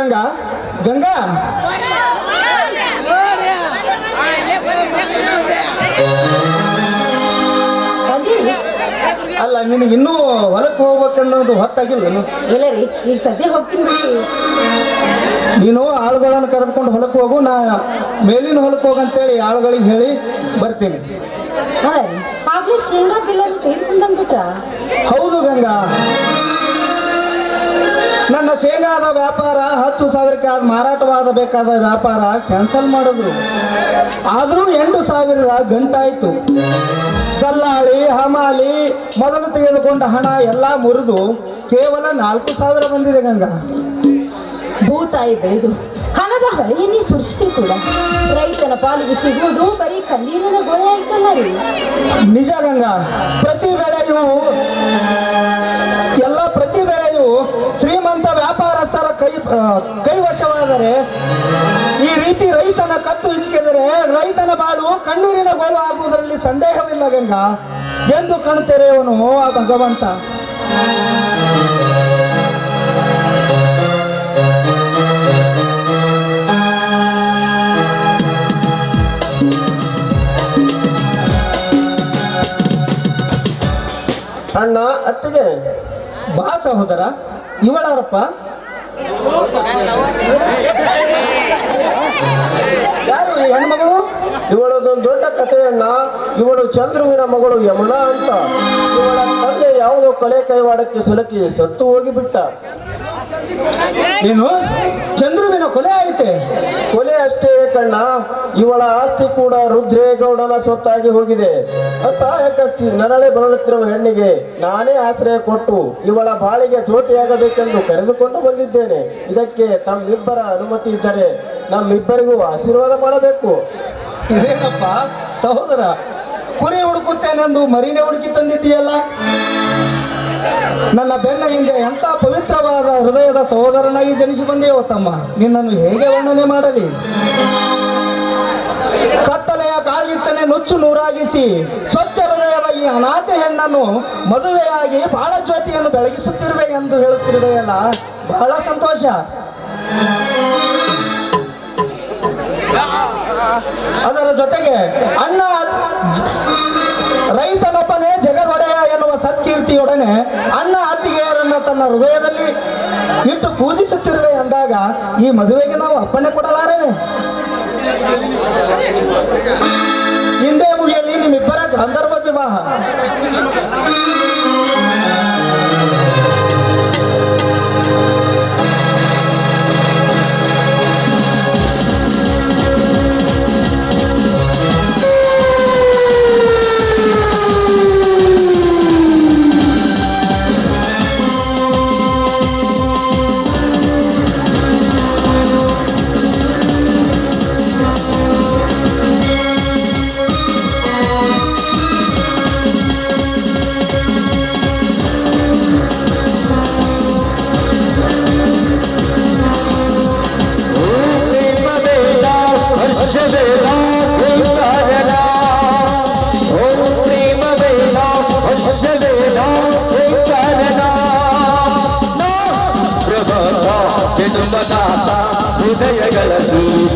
ಗಂಗಾ? ಗಂಗಾ? ಅಲ್ಲ ನಿನಗೆ ಇನ್ನೂ ಹೊಲಕ್ಕೆ ಹೋಗ್ಬೇಕನ್ನೋದು ಹೊತ್ತಾಗಿಲ್ಲ ಇಲ್ಲ ರೀ ಈಗ ಸದ್ಯ ಹೋಗ್ತೀನಿ ನೀನು ಆಳುಗಳನ್ನು ಕರೆದುಕೊಂಡು ಹೊಲಕ್ಕೆ ಹೋಗು ನಾ ಮೇಲಿನ ಹೊಲಕ್ಕೆ ಹೋಗಂತೇಳಿ ಆಳುಗಳಿಗೆ ಹೇಳಿ ಬರ್ತೀನಿ. ಹಾಂ ರೀ. ಆಗ್ಲೇ ಶೇಂಗಾ ಬಿಲ್ಲ ತೆಗೆದುಕೊಂಡು ಹೌದು ಗಂಗಾ. ನನ್ನ ಶೇಂಗಾದ ವ್ಯಾಪಾರ ಹತ್ತು ಸಾವಿರಕ್ಕೆ ಆದ ಮಾರಾಟವಾಗಬೇಕಾದ ವ್ಯಾಪಾರ ಕ್ಯಾನ್ಸಲ್ ಮಾಡಿದ್ರು. ಆದರೂ ಎಂಟು ಸಾವಿರದ ಗಂಟಾಯಿತು. ದಲ್ಲಾಳಿ ಹಮಾಲಿ ಮೊದಲು ತೆಗೆದುಕೊಂಡ ಹಣ ಎಲ್ಲ ಮುರಿದು ಕೇವಲ ನಾಲ್ಕು ಸಾವಿರ ಬಂದಿದೆ ಗಂಗಾ. ಭೂತಾಯಿ ಬೆಳೆದು ಹಣದ ಹಳೆಯನ್ನೇ ಸುರಿಸಿದೆ ಕೂಡ. ರೈತನ ಪಾಲಿಗೆ ಸಿಗುವುದು ಬರೀ ಕಣ್ಣೀರಿನ ಗೊಳೆ ಆಯ್ತಲ್ಲ ರೀ. ನಿಜ ಗಂಗಾ ಪ್ರತಿ ಬೆಳೆಯು ಕೈ ಕೈವಶವಾದರೆ ಈ ರೀತಿ ರೈತನ ಕತ್ತು ಹಿಚ್ಕಿದರೆ ರೈತನ ಬಾಳು ಕಣ್ಣೀರಿನ ಗೋಲು ಆಗುವುದರಲ್ಲಿ ಸಂದೇಹವಿಲ್ಲ ಗಂಗ. ಎಂದು ಕಣ್ ಅವನು ಆ ಭಗವಂತ. ಅಣ್ಣ ಅತ್ತಿಗೆ. ಬಾ ಸಹೋದರ ಇವಳಾರಪ್ಪ. ಯಾರು ಈ ಹೆಣ್ಮಗಳು? ಇವಳದೊಂದು ದೊಡ್ಡ ಕಥೆಯನ್ನ, ಇವಳು ಚಂದ್ರುವಿನ ಮಗಳು ಯಮುನಾ ಅಂತ. ಇವಳ ತಂದೆ ಯಾವುದೋ ಕಲೆ ಕೈವಾಡಕ್ಕೆ ಸಲಕಿ ಸತ್ತು ಹೋಗಿಬಿಟ್ಟ. ಏನು ಚಂದ್ರುವಿನ ಕೊಲೆ ಆಯ್ತೆ ಕೊಲೆ ಅಷ್ಟೇ ಕಣ್ಣ. ಇವಳ ಆಸ್ತಿ ಕೂಡ ರುದ್ರೇಗೌಡನ ಸೊತ್ತಾಗಿ ಹೋಗಿದೆ. ಅಸಹಾಯಕಸ್ತಿ ನರಳೆ ಬರಳುತ್ತಿರುವ ಹೆಣ್ಣಿಗೆ ನಾನೇ ಆಶ್ರಯ ಕೊಟ್ಟು ಇವಳ ಬಾಳಿಗೆ ಜೋಟಿಯಾಗಬೇಕೆಂದು ಕರೆದುಕೊಂಡು ಬಂದಿದ್ದೇನೆ. ಇದಕ್ಕೆ ತಮ್ಮಿಬ್ಬರ ಅನುಮತಿ ಇದ್ದರೆ ನಮ್ಮಿಬ್ಬರಿಗೂ ಆಶೀರ್ವಾದ ಮಾಡಬೇಕು. ಇದೇನಪ್ಪ? ಸಹೋದರ ಕುರಿ ಹುಡುಕುತ್ತೇನೆಂದು ಮರಿನೇ ಹುಡುಕಿ ತಂದಿದ್ದೀಯಲ್ಲ? ನನ್ನ ಬೆನ್ನ ಹಿಂದೆ ಎಂಥ ಪವಿತ್ರವಾದ ಹೃದಯದ ಸಹೋದರನಾಗಿ ಜನಿಸಿ ಬಂದೆಯೋ ತಮ್ಮ, ನಿನ್ನನ್ನು ಹೇಗೆ ವರ್ಣನೆ ಮಾಡಲಿ? ಕತ್ತಲೆಯ ಕಾಲಿತ್ತನೆ ನುಚ್ಚು ನೂರಾಗಿಸಿ, ಸ್ವಚ್ಛ ಹೃದಯದ ಈ ಅನಾಥ ಹೆಣ್ಣನ್ನು ಮದುವೆಯಾಗಿ ಬಹಳ ಜ್ಯೋತಿಯನ್ನು ಬೆಳಗಿಸುತ್ತಿರುವೆ ಎಂದು ಹೇಳುತ್ತಿರುವೆಯಲ್ಲ ಬಹಳ ಸಂತೋಷ. ಅದರ ಜೊತೆಗೆ ಅಣ್ಣ ಎನ್ನುವ ಸತ್ಕೀರ್ತಿಯೊಡನೆ ಅಣ್ಣ ಅತ್ತಿಗೆಯರನ್ನು ತನ್ನ ಹೃದಯದಲ್ಲಿ ಇಟ್ಟು ಪೂಜಿಸುತ್ತಿರುವೆ ಅಂದಾಗ ಈ ಮದುವೆಗೆ ನಾವು ಅಪ್ಪಣೆ ಕೊಡಲಾರೆ ಹಿಂದೆ ಮುಗಿಯಲ್ಲಿ ನಿಮ್ಮಿಬ್ಬರ ಗಂಧರ್ವ ವಿವಾಹ. गलती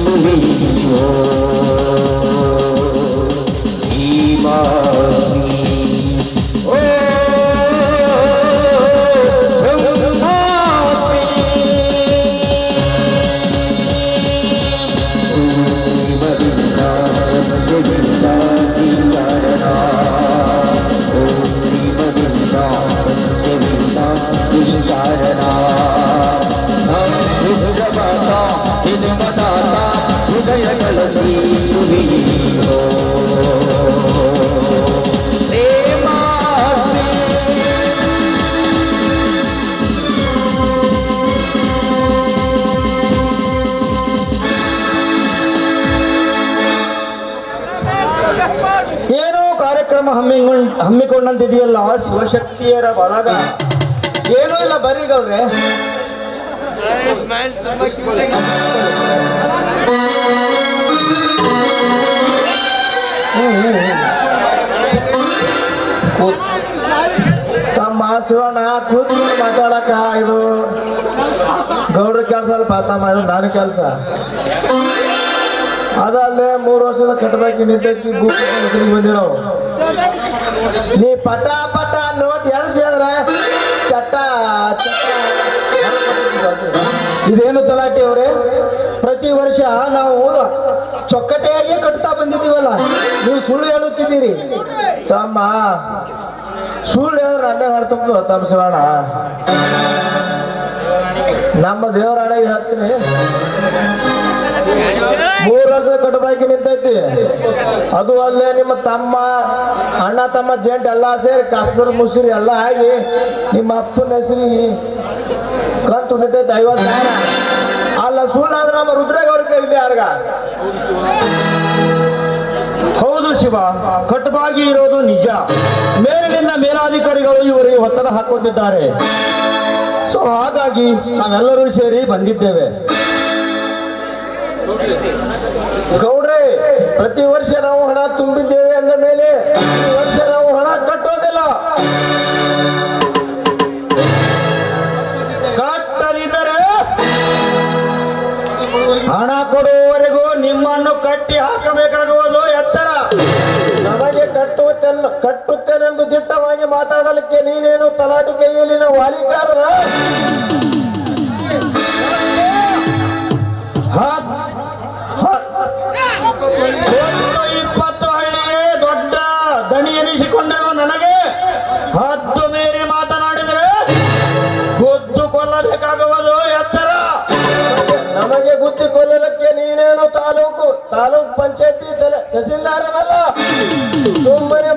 ಹೃದಯಗಳಲ್ಲಿ ತುಳಿಯೋ ಪ್ರೇಮಾಸ್ಮಿ ಏನೋ ಕಾರ್ಯಕ್ರಮ ಹಮ್ಮಿಕೊಂಡ್ ಹಮ್ಮಿಕೊಂಡಂತಿದೆಯಲ್ಲ ಶಿವಶಕ್ತಿಯರ ಬಳಗ ಏನೂ ಇಲ್ಲ ಬರ್ರಿ ಗೌಡ್ರೆ ಹ್ಮ್, ಹ್ಮ್. ಕೂತ್- ತಮ್ಮ ಶಿವಣ್ಣ ಕೂತ್ಕೊಂಡು ಮಾತಾಡಕ ಇದು ಗೌಡ್ರ ಕೆಲಸ ಅಲ್ಪ ತಮ್ಮ ಇದು ನಾನು ಕೆಲಸ ಅದಲ್ಲದೆ ಮೂರು ವರ್ಷದ ಕಟ್ಟಬೇಕು ನಿಂತೈತಿ ಬುಕ್ ಬಂದಿರೋ ನೀ ಪಟ ಪಟ ನೋಟ್ ಎಳ್ಸಿದ್ರೆ ಚಟ್ಟ ಚಟ್ಟ ಇದೇನು ತಲಾಟೆ ಅವರೇ? ಪ್ರತಿ ವರ್ಷ ನಾವು ಚೊಕ್ಕಟೆಯಾಗಿಯೇ ಕಟ್ತಾ ಬಂದಿದ್ದೀವಲ್ಲ, ನೀವು ಸುಳ್ಳು ಹೇಳುತ್ತಿದ್ದೀರಿ. ತಮ್ಮ ಸುಳ್ಳು ಹೇಳಿದ್ರೆ ಅಲ್ಲೇ ಹೇಳ್ತಂದು ತಮ್ಮ ಶಿವಣ್ಣ ನಮ್ಮ ದೇವರ ಹಣೆ ಹೇಳ್ತೀನಿ? ಮೂರು ವರ್ಷ ಕಟ್ಟಬಾಕಿ ನಿಂತೈತಿ. ಅದು ಅಲ್ಲೇ ನಿಮ್ಮ ತಮ್ಮ, ಅಣ್ಣ, ತಮ್ಮ, ಜೇಂಟ್ ಎಲ್ಲ ಸೇರಿ ಕಸ್ತರ್ ಮುಸುರಿ ಎಲ್ಲ ಆಗಿ ನಿಮ್ಮ ಅಪ್ಪನ ಹೆಸರಿಗೆ ನಿಂತೈತಿ ಐವತ್ತು ಸಾವಿರ. ಅಲ್ಲ ನಮ್ಮ ರುದ್ರೇಗೌಡ ಯಾರ್ಗ? ಹೌದು ಶಿವ ಕಟ್ಟವಾಗಿ ಇರೋದು ನಿಜ. ಮೇಲಿನಿಂದ ಮೇಲಾಧಿಕಾರಿಗಳು ಇವರಿಗೆ ಒತ್ತಡ ಹಾಕುತ್ತಿದ್ದಾರೆ. ಸೊ ಹಾಗಾಗಿ ನಾವೆಲ್ಲರೂ ಸೇರಿ ಬಂದಿದ್ದೇವೆ. ಗೌಡ್ರೆ, ಪ್ರತಿ ವರ್ಷ ನಾವು ಹಣ ತುಂಬಿದ್ದೇವೆ ಅಂದ ಮೇಲೆ ಪ್ರತಿ ವರ್ಷ ನಾವು ಹಣ ಕಟ್ಟೋದಿಲ್ಲ. ಕಟ್ಟುತ್ತೇನೆ ಕಟ್ಟುತ್ತೇನೆಂದು ದಿಟ್ಟವಾಗಿ ಮಾತಾಡಲಿಕ್ಕೆ ನೀನೇನು ತಲಾಟಿ ಕೈಯಲ್ಲಿನ ವಾಲಿಕಾರರ ಇಪ್ಪತ್ತು ಹಳ್ಳಿಯೇ ದೊಡ್ಡ ದಣಿ ಎನಿಸಿಕೊಂಡಿರುವ ನನಗೆ ಹತ್ತು ಮೇರೆ ಮಾತನಾಡಿದರೆ ಗುದ್ದು ಕೊಲ್ಲಬೇಕಾಗುವುದು ಎತ್ತರ? ನಮಗೆ ಗುದ್ದು ಕೊಲ್ಲಲಿಕ್ಕೆ ನೀನೇನು ತಾಲೂಕು, ತಾಲೂಕ್ ಪಂಚಾಯತಿ ತಹಸೀಲ್ದಾರನಲ್ಲ?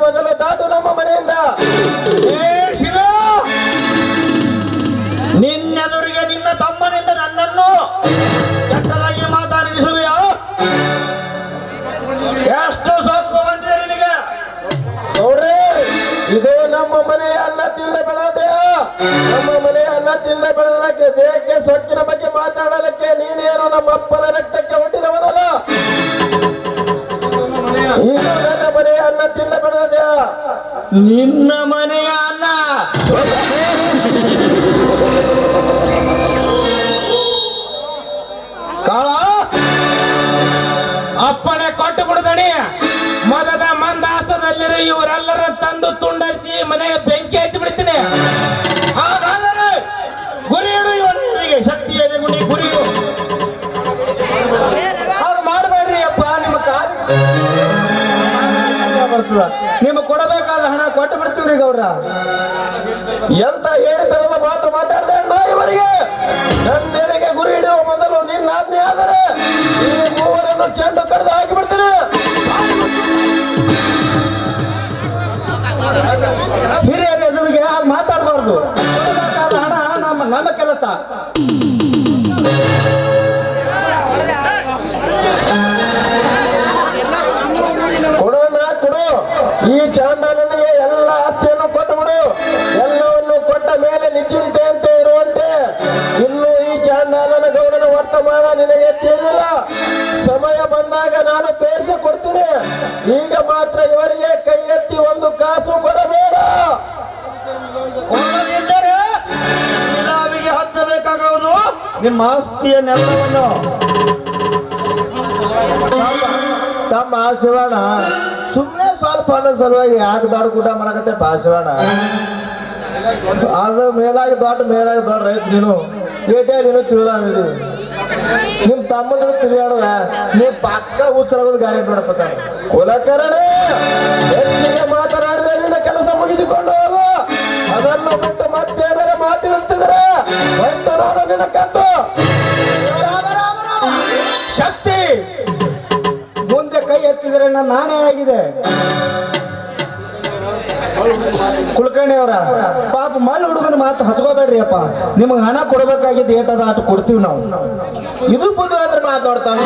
ಮೊದಲು ದಾಟು ನಮ್ಮ ಮನೆಯಿಂದ. ನಿನ್ನೆದುರಿಗೆ ನಿನ್ನ ತಮ್ಮನಿಂದ ನನ್ನನ್ನು ಕೆಟ್ಟದಾಗಿ ಮಾತಾಡಿಸುವೆಯಾ? ಎಷ್ಟು ಸೊಕ್ಕು ಬಂದಿದೆ ನಿನಗೆ? ನೋಡ್ರಿ ಇದು ನಮ್ಮ ಮನೆಯ ಅನ್ನ ತಿಂದ ಬೆಳೆದ. ನಮ್ಮ ಮನೆಯ ಅನ್ನ ತಿಂದ ಬೆಳೆದಕ್ಕೆ ದೇಹಕ್ಕೆ ಸೊಕ್ಕಿನ ಬಗ್ಗೆ ಮಾತಾಡಲಿಕ್ಕೆ ನೀನೇನು ನಮ್ಮ ಅಪ್ಪನ ರಕ್ತಕ್ಕೆ ನಿನ್ನ ಮನೆಯ ಅನ್ನ ಬರ್ತದ ನಿಮ್ಗೆ ಕೊಡಬೇಕಾದ ಹಣ ಕೊಟ್ಟು ಬಿಡ್ತೀವ್ರಿ ಗೌಡ್ರ. ಎಂತ ಹೇಳಿತನದ ಮಾತು ಮಾತಾಡ್ದೆ ಇವರಿಗೆ? ಇವರಿಗೆ ನನ್ನೆಡೆಗೆ ಗುರಿ ಹಿಡಿಯುವ ಮೊದಲು ನಿನ್ನ ಆಜ್ಞೆ ಆದರೆ ಈ ಮೂವರನ್ನು ಚೆಂಡು ಕಡ್ದು ಹಾಕಿಬಿಡ್ತೀನಿ ಹಿರಿಯರ ಎದುರಿಗೆ ಮಾತಾಡಬಾರ್ದು. ಹಣ ನಮ್ಮ ನಮ್ಮ ಕೆಲಸ. ಈ ಚಾಂಡಾಲನಿಗೆ ಎಲ್ಲ ಆಸ್ತಿಯನ್ನು ಕೊಟ್ಟುಬಿಡು. ಎಲ್ಲವನ್ನು ಕೊಟ್ಟ ಮೇಲೆ ನಿಶ್ಚಿಂತೆಯಂತೆ ಇರುವಂತೆ ಇನ್ನು ಈ ಚಾಂಡಾಲನ ಗೌಡನ ವರ್ತಮಾನ ನಿನಗೆ ತಿಳಿದಿಲ್ಲ. ಸಮಯ ಬಂದಾಗ ನಾನು ತೋರಿಸಿ ಕೊಡ್ತೀನಿ ಈಗ ಮಾತ್ರ ಇವರಿಗೆ ಕೈ ಎತ್ತಿ ಒಂದು ಕಾಸು ಕೊಡಬೇಡ. ನಿಲಾವಿಗೆ ಹತ್ತಬೇಕಾಗುವುದು ನಿಮ್ಮ ಆಸ್ತಿಯನ್ನೆಲ್ಲವನ್ನು ತಮ್ಮ ಶಿವಣ್ಣ ಅನ್ನೋ ಸಲುವಾಗಿ ಯಾಕೆ ದೊಡ್ಡ ಕೂಟ ಮಾಡಕತ್ತೆ ಬಾಸವಣ್ಣ ಅದು ಮೇಲಾಗಿ ದೊಡ್ಡ ಮೇಲಾಗಿ ದೊಡ್ಡ ರೈತ ನೀನು. ಏಟೇ ನೀನು ತಿಳಿದಿದ್ದೀವಿ ನಿಮ್ ತಮ್ಮದ್ರು ತಿರುಗಾಡದ ನೀವ್ ಪಕ್ಕ ಹುಚ್ಚರಾಗೋದು ಗಾರೆ ನೋಡಪ್ಪ ಕುಲಕರಣ, ಹೆಚ್ಚಿಗೆ ಮಾತನಾಡಿದ, ನಿನ್ನ ಕೆಲಸ ಮುಗಿಸಿಕೊಂಡು ಹೋಗು. ಅದನ್ನು ಬಿಟ್ಟು ಮತ್ತೆ ಮಾತಿದಂತಿದ್ರೆ ಹೋಯ್ತು ನೋಡು ನಿನ್ನ ಕತ್ತು. ನಾನೇ ಆಗಿದೆ. ಕುಲಕರ್ಣಿ ಅವರ, ಪಾಪ ಮಳ್ಳ ಹುಡುಗನ ಮಾತು ಹಚ್ಕೋಬೇಡ್ರಿ ಅಪ್ಪ ನಿಮಗೆ ಹಣ ಕೊಡಬೇಕಾಗಿದ್ದು ಏಟದ ಆಟ ಕೊಡ್ತೀವಿ ನಾವು. ಇದು ಬುದ್ಧ ಅಂದ್ರೆ ಮಾತಾಡ್ತಾನ.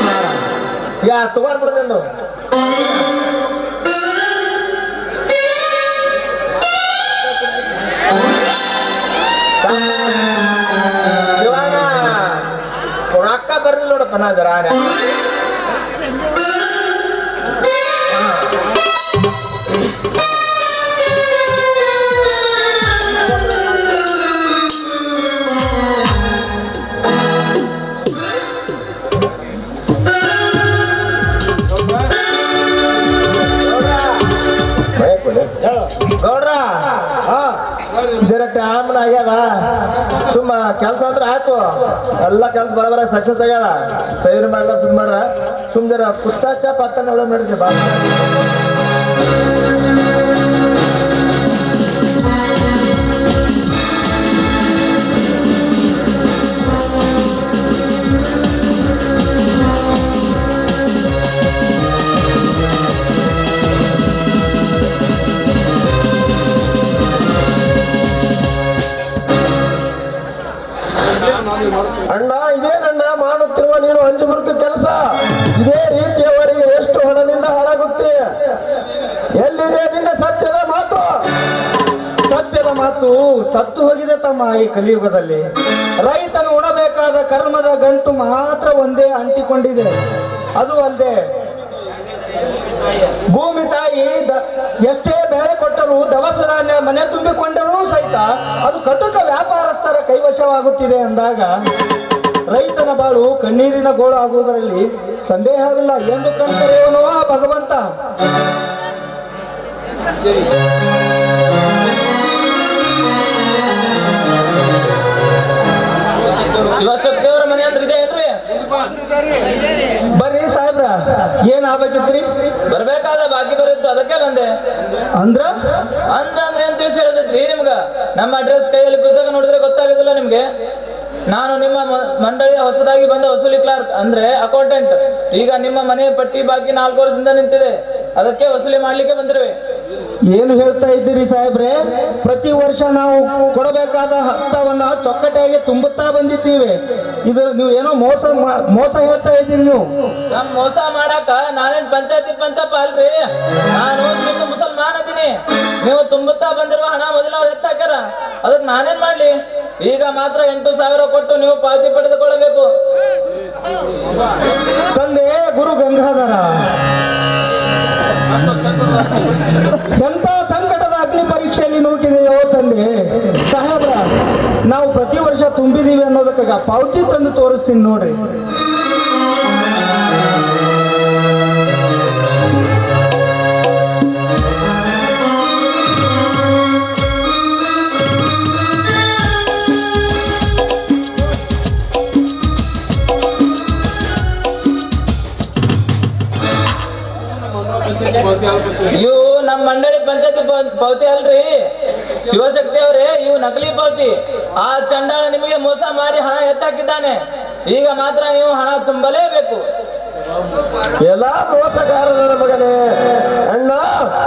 ಯಾ ತಗೊಂಡ್ಬಿಡ್ತೇನೆ ಶಿವಣ್ಣ ರೊಕ್ಕ ಬರ್ಲಿಲ್ಲ ನೋಡಪ್ಪ ನಾ ಜರ ಕೆಲಸ ಅಂದ್ರೆ ಹಾಕು ಎಲ್ಲ ಕೆಲಸ ಬರಬರ ಸಕ್ಸಸ್ ಆಗ್ಯದ ಸೈನ್ ಮಾಡ್ಲ ಸುಮ್ ಮಾಡ್ರ ಸುಮ್ಮನೆ ಪುಸ್ತಕ ಪತ್ತ ಒಳ್ಳೆ ಮಾಡಿದ್ವಿ ಬಾ ಸತ್ತು ಹೋಗಿದೆ ತಮ್ಮ ಈ ಕಲಿಯುಗದಲ್ಲಿ. ರೈತನು ಉಣಬೇಕಾದ ಕರ್ಮದ ಗಂಟು ಮಾತ್ರ ಒಂದೇ ಅಂಟಿಕೊಂಡಿದೆ. ಅದು ಅಲ್ಲದೆ, ಭೂಮಿ ತಾಯಿ ಎಷ್ಟೇ ಬೆಳೆ ಕೊಟ್ಟರೂ ದವಸ ಧಾನ್ಯ ಮನೆ ತುಂಬಿಕೊಂಡರೂ ಸಹಿತ ಅದು ಕಟುಕ ವ್ಯಾಪಾರಸ್ಥರ ಕೈವಶವಾಗುತ್ತಿದೆ ಅಂದಾಗ ರೈತನ ಬಾಳು ಕಣ್ಣೀರಿನ ಗೋಳು ಆಗುವುದರಲ್ಲಿ ಸಂದೇಹವಿಲ್ಲ ಎಂದು ಕಣ್ಕರೆಯವನು ಆ ಭಗವಂತ. ಶಿವಶಕ್ತಿ ಅವರ ಮನೆ ಅಂದ್ರೆ ಇದೆ ಏನ್ರಿ? ಬರ್ರಿ ಸಾಹೇಬ್ರ ಏನ್ ಆಗ್ಬೇಕಿತ್ರಿ? ಬರ್ಬೇಕಾದ ಬಾಕಿ ಬರಿತ್ತು ಅದಕ್ಕೆ ಬಂದೆ. ಅಂದ್ರ? ಅಂದ್ರ ಅಂದ್ರೆ ಏನ್ ತಿಳಿಸಿ ಹೇಳಿದ್ರಿ ನಿಮ್ಗ? ನಮ್ಮ ಅಡ್ರೆಸ್ ಕೈಯಲ್ಲಿ ಪುಸ್ತಕ ನೋಡಿದ್ರೆ ಗೊತ್ತಾಗೋದಿಲ್ಲ ನಿಮ್ಗೆ. ನಾನು ನಿಮ್ಮ ಮಂಡಳಿಯ ಹೊಸದಾಗಿ ಬಂದ ವಸೂಲಿ ಕ್ಲಾರ್ಕ್ ಅಂದ್ರೆ ಅಕೌಂಟೆಂಟ್ ಈಗ ನಿಮ್ಮ ಮನೆ ಪಟ್ಟಿ ಬಾಕಿ ನಾಲ್ಕು ವರ್ಷದಿಂದ ನಿಂತಿದೆ. ಅದಕ್ಕೆ ವಸೂಲಿ ಮಾಡ್ಲಿಕ್ಕೆ ಬಂದಿರುವೆ. ಏನು ಹೇಳ್ತಾ ಇದ್ದೀರಿ ಸಾಹೇಬ್ರೆ? ಪ್ರತಿ ವರ್ಷ ನಾವು ಕೊಡಬೇಕಾದ ಹಸ್ತವನ್ನ ಚೊಕ್ಕಟೆಯಾಗಿ ತುಂಬುತ್ತಾ ಬಂದಿದ್ದೀವಿ. ಇದು ನೀವು ಏನೋ ಮೋಸ ಮೋಸ ಹೇಳ್ತಾ ಇದ್ದೀರಿ ನೀವು. ನಮ್ ಮೋಸ ಮಾಡಾಕ ನಾನೇನ್ ಪಂಚಾಯತಿ ಪಂಚಪ್ಪ ಅಲ್ರಿ? ನಾನು ಮುಸಲ್ಮಾನ ಮುಸಲ್ಮಾನ್ ಅದೀನಿ. ನೀವು ತುಂಬುತ್ತಾ ಬಂದಿರುವ ಹಣ ಮೊದಲು ಅವ್ರು ಎತ್ತ ಹಾಕ್ಯಾರ ಅದಕ್ಕೆ ನಾನೇನ್ ಮಾಡ್ಲಿ? ಈಗ ಮಾತ್ರ ಎಂಟು ಸಾವಿರ ಕೊಟ್ಟು ನೀವು ಪಾವತಿ ಪಡೆದುಕೊಳ್ಳಬೇಕು. ತಂದೆ ಗುರು ಗಂಗಾಧರ. ಎಂತ ಸಂಕಟದ ಅಗ್ನಿ ಪರೀಕ್ಷೆಯಲ್ಲಿ ನೂಕಿದೆಯೋ ತಂದೆ, ಸಾಹೇಬ್ರ, ನಾವು ಪ್ರತಿ ವರ್ಷ ತುಂಬಿದೀವಿ ಅನ್ನೋದಕ್ಕಾಗ ಪಾವತಿ ತಂದು ತೋರಿಸ್ತೀನಿ ನೋಡ್ರಿ. ಇವು ನಮ್ಮ ಮಂಡಳಿ ಪಂಚಾಯತಿ ಪಾ- ಪಾವತಿ ಅಲ್ರಿ. ಶಿವಶಕ್ತಿ ಅವರೇ ಇವು ನಕಲಿ ಪಾವತಿ. ಆ ಚಂಡ ನಿಮಗೆ ಮೋಸ ಮಾಡಿ ಹಣ ಎತ್ತಾಕಿದ್ದಾನೆ. ಈಗ ಮಾತ್ರ ನೀವು ಹಣ ತುಂಬಲೇಬೇಕು. ಎಲ್ಲಾ ಮೋಸಗಾರರ ಮಗನೇ ಅಣ್ಣ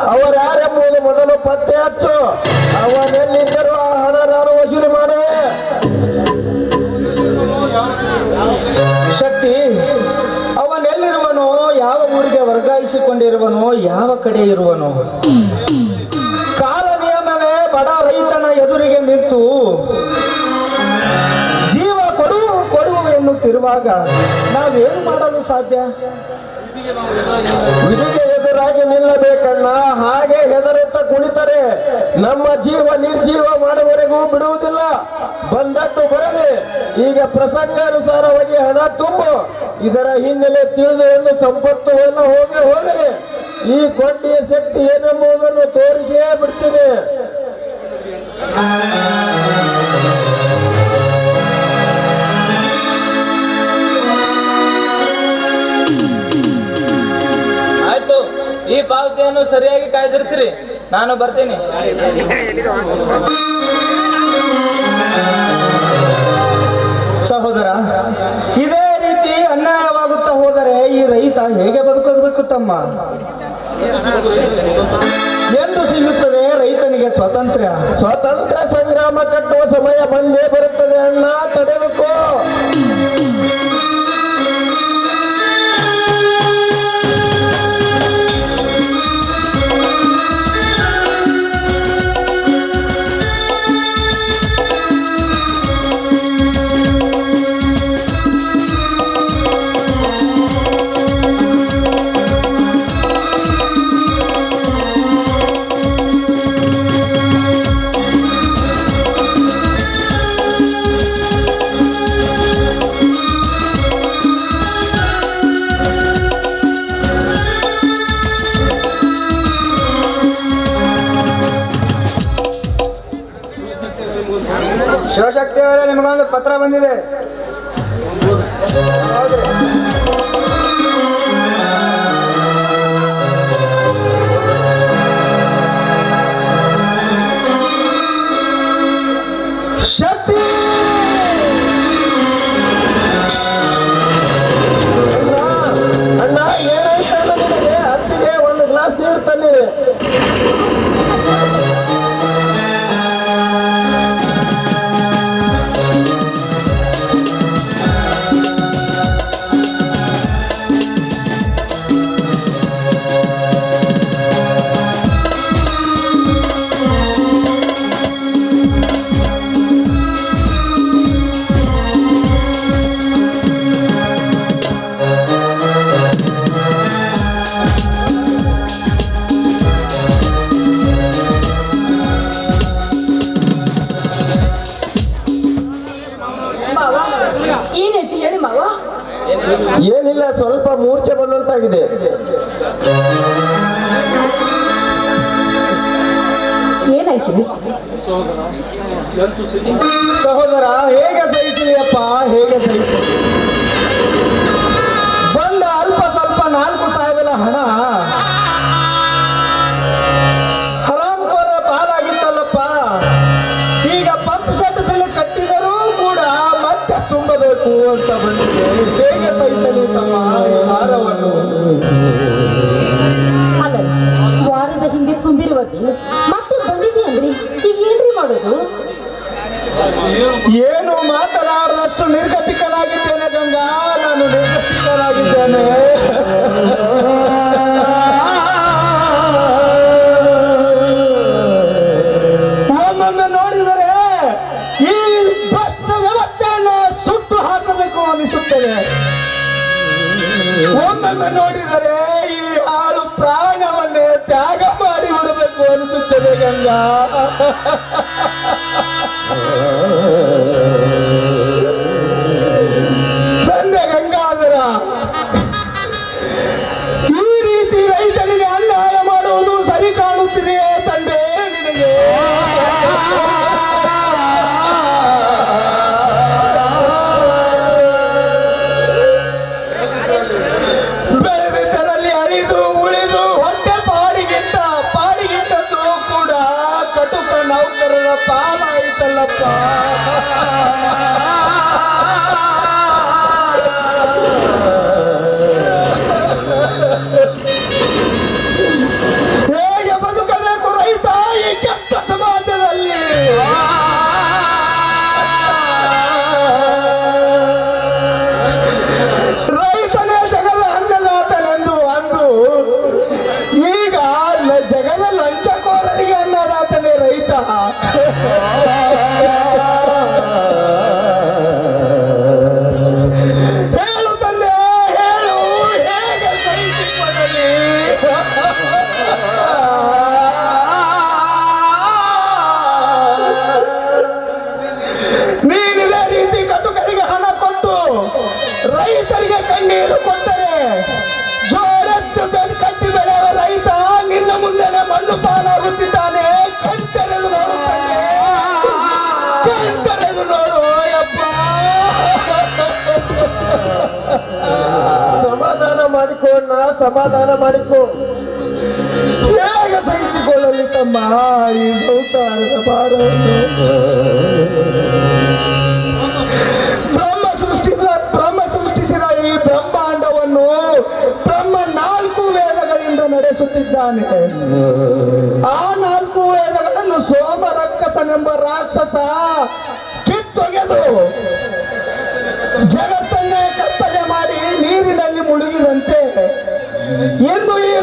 ಅವರು ಯಾರೆಂಬುದು ಮೊದಲು ಪತ್ತೆ ಹಚ್ಚು. ಅವನೆಲ್ಲಿದ್ದರೂ ಆ ಹಣ ನಾನು ವಸೂಲಿ ಮಾಡುವೆ. ಶಕ್ತಿ ವರ್ಗಾಯಿಸಿಕೊಂಡಿರುವನೋ ಯಾವ ಕಡೆ ಇರುವನೋ? ಕಾಲ ನಿಯಮವೇ ಬಡ ರೈತನ ಎದುರಿಗೆ ನಿಂತು, ಜೀವ ಕೊಡು ಕೊಡು ಎನ್ನುತ್ತಿರುವಾಗ ನಾವೇನು ಮಾಡಲು ಸಾಧ್ಯ? ಎದುರಾಗಿ ನಿಲ್ಲಬೇಕಣ್ಣ. ಹಾಗೆ ಹೆದರುತ್ತ ಕುಳಿತರೆ. ನಮ್ಮ ಜೀವ ನಿರ್ಜೀವ ಮಾಡುವವರೆಗೂ ಬಿಡುವುದಿಲ್ಲ. ಬಂದದ್ದು ಬರಲಿ. ಈಗ ಪ್ರಸಂಗಾನುಸಾರವಾಗಿ ಹಣ ತುಂಬು. ಇದರ ಹಿನ್ನೆಲೆ ತಿಳಿದು ಎಂದು ಸಂಪತ್ತು ಎಲ್ಲ ಹೋಗಿ ಹೋಗಲಿ. ಈ ಕೊಂಡಿಯ ಶಕ್ತಿ ಏನೆಂಬುದನ್ನು ತೋರಿಸಿಯೇ ಬಿಡ್ತೀನಿ. ಈ ಪಾವತಿಯನ್ನು ಸರಿಯಾಗಿ ಕಾಯ್ದಿರಿಸ್ರಿ. ನಾನು ಬರ್ತೀನಿ. ಸಹೋದರ ಇದೇ ರೀತಿ ಅನ್ಯಾಯವಾಗುತ್ತಾ ಹೋದರೆ ಈ ರೈತ ಹೇಗೆ ಬದುಕಬೇಕು ತಮ್ಮ? ಎಂದು ಸಿಗುತ್ತದೆ ರೈತನಿಗೆ ಸ್ವಾತಂತ್ರ್ಯ. ಸ್ವಾತಂತ್ರ್ಯ ಸಂಗ್ರಾಮ ಕಟ್ಟುವ ಸಮಯ ಬಂದೇ ಬರುತ್ತದೆ ಅಣ್ಣ ತಡೆದುಕೋ. ಪತ್ರ ಬಂದಿದೆ. ಸಹೋದರ ಹೇಗೆ ಸಹಿಸಲಿ ಅಪ್ಪ ಹೇಗೆ ಸಹಿಸಲಿ? ಬಂದ ಅಲ್ಪ ಸ್ವಲ್ಪ ನಾಲ್ಕು ಸಾವಿರ ಹಣ Yeah.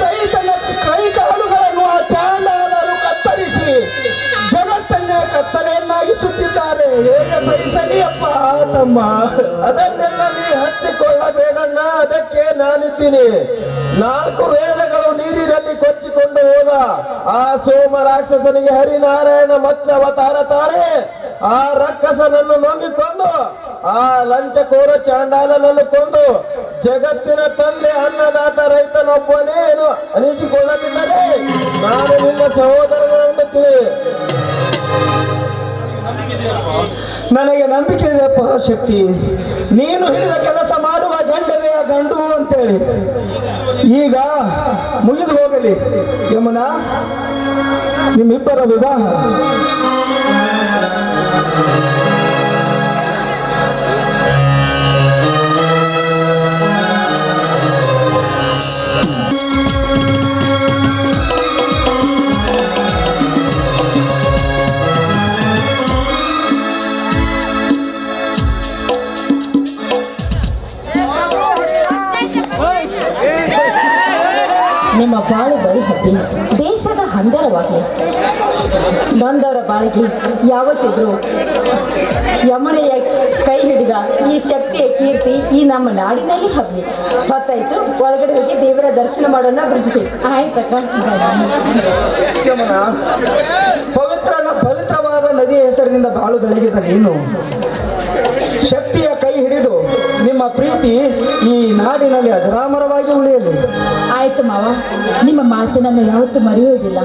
ರೈತನ ಕೈಕಾಲುಗಳನ್ನು ಆ ಚಾಂಡಾಲರು ಕತ್ತರಿಸಿ ಜಗತ್ತನ್ನ ಕತ್ತಲೆಯನ್ನಾಗಿಸುತ್ತಿದ್ದಾರೆ. ಹೇಗೆ ಸಹಿಸಲಿಯಪ್ಪ ತಮ್ಮ ಅದನ್ನೆಲ್ಲ ನೀ ಹಚ್ಚಿಕೊಳ್ಳಬೇಡಣ್ಣ, ಅದಕ್ಕೆ ನಾನಿದ್ದೀನಿ. ನಾಲ್ಕು ವೇದಗಳು ನೀರಿನಲ್ಲಿ ಕೊಚ್ಚಿಕೊಂಡು ಹೋದ. ಆ ಸೋಮ ರಾಕ್ಷಸನಿಗೆ ಹರಿನಾರಾಯಣ ಮಚ್ಚ ಅವತಾರ ತಾಳೆ ಆ ರಕ್ಕಸನನ್ನು ನಂಬಿಕೊಂಡು ಆ ಲಂಚ ಕೋರ ಚಾಂಡಾಲನನ್ನು ಕೊಂದು, ಜಗತ್ತಿನ ತಂದೆ ಅನ್ನದಾತ ರೈತನೊಬ್ಬನೇ ಏನು ಅನಿಸಿಕೊಳ್ಳದಿದ್ದರೆ ನಾನು ನಿನ್ನ ಸಹೋದರನನ್ನು ತಿಳಿ ನನಗೆ ನಂಬಿಕೆ ಇದೆ ಶಕ್ತಿ. ನೀನು ಹಿಡಿದ ಕೆಲಸ ಮಾಡುವ ಗಂಡದೆಯ ಗಂಡು ಅಂತೇಳಿ. ಈಗ ಮುಗಿದು ಹೋಗಲಿ, ಯಮುನಾ. ನಿಮ್ಮಿಬ್ಬರ ವಿವಾಹ. ನಿಮ್ಮ ಬಾಳು ಬಳಿ ಹತ್ತಿ ದೇಶದ ಹಂದರವಾಗಲಿ. ನೊಂದವರ ಬಾಳಿಗೆ ಯಾವತ್ತಿದ್ರು ಯಮುನೆಯ ಕೈ ಹಿಡಿದ ಈ ಶಕ್ತಿಯ ಕೀರ್ತಿ ಈ ನಮ್ಮ ನಾಡಿನಲ್ಲಿ ಹಬ್ಬಿ ಹೊತ್ತಾಯ್ತು. ಒಳಗಡೆ ಹೋಗಿ ದೇವರ ದರ್ಶನ ಮಾಡೋಣ ಬರ್ತೀವಿ ಆಯ್ತಕ್ಕ ಯಮುನಾ ಪವಿತ್ರ ಪವಿತ್ರವಾದ ನದಿಯ ಹೆಸರಿನಿಂದ ಬಾಳು ಬೆಳಗಿದ ನೀನು. ಶಕ್ತಿಯ ಕೈ ಹಿಡಿದು ನಿಮ್ಮ ಪ್ರೀತಿ ಈ ನಾಡಿನಲ್ಲಿ ಅಜರಾಮರವಾಗಿ ಉಳಿಯಲಿ. ಆಯ್ತು ಮಾವ. ನಿಮ್ಮ ಮಾತನ್ನು ಯಾವತ್ತೂ ಮರೆಯುವುದಿಲ್ಲ.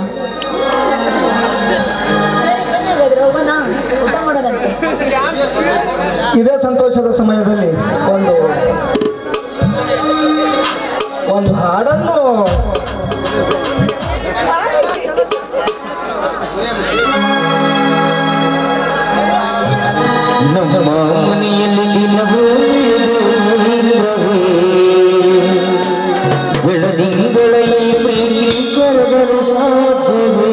ಇದೇ ಸಂತೋಷದ ಸಮಯದಲ್ಲಿ ಒಂದು ಒಂದು ಹಾಡನ್ನು ನಮ್ಮ ಮನೆಯಲ್ಲಿ ದಿನವೂ ಇರುವವೇ. ಬೆಳದಿಂಗಳ ಈ ಪ್ರೀತಿ ಕರಗಲು ಸಾಧ್ಯವೇ